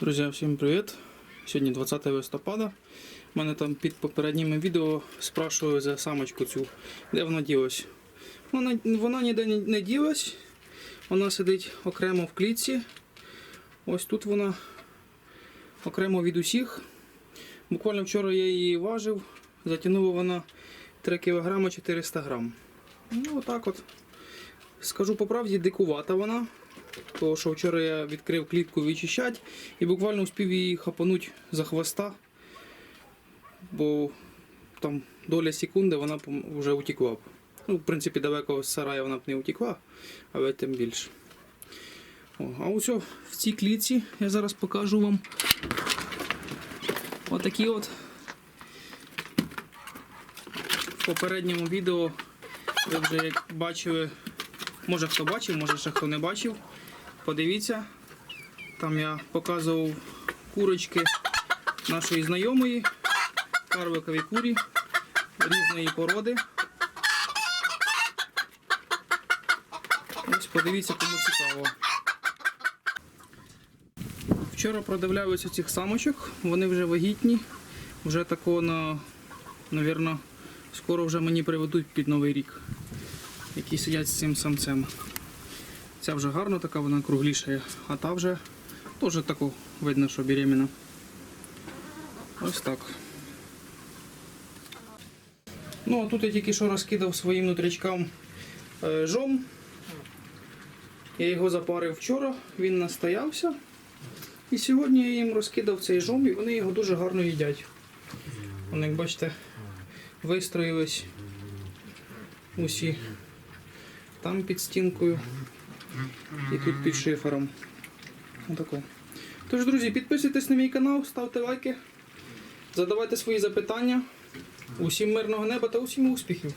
Друзі, всім привіт! Сьогодні 20 листопада. У мене там під попередніми відео спрашували за самочку цю, де вона ділась. Вона, вона ніде не, ділась. Вона сидить окремо в клітці. Ось тут вона окремо від усіх. Буквально вчора я її важив. Затягнула вона 3 кг 400 грам. Ну, отак от. Скажу по правді, дикувата вона. Тому що вчора я відкрив клітку відчищати і буквально успів її хапануть за хвоста, бо там доля секунди вона вже утекла б. Ну, в принципі, далеко з сарая вона б не утекла, але тим більше. О, а ось в цій клітці я зараз покажу вам отакі от. В попередньому відео ви вже як бачили, може хто бачив, може ще хто не бачив. Подивіться, там я показував курочки нашої знайомої, карвикові курі різної породи. Ось подивіться, кому цікаво. Вчора продивлялися цих самочок, вони вже вагітні, вже такого на, навірно, скоро вже мені приведуть під новий рік, які сидять з цим самцем. Ця вже гарна така, вона кругліша, а та вже теж таку видно, що беременна. Ось так. Ну, а тут я тільки що розкидав своїм нутрячкам е, жом. Я його запарив вчора, він настоявся. І сьогодні я їм розкидав цей жом і вони його дуже гарно їдять. Вони, як бачите, вистроїлись усі там під стінкою і тут під шифером. Отако. Тож, друзі, підписуйтесь на мій канал, ставте лайки, задавайте свої запитання. Усім мирного неба та усім успіхів!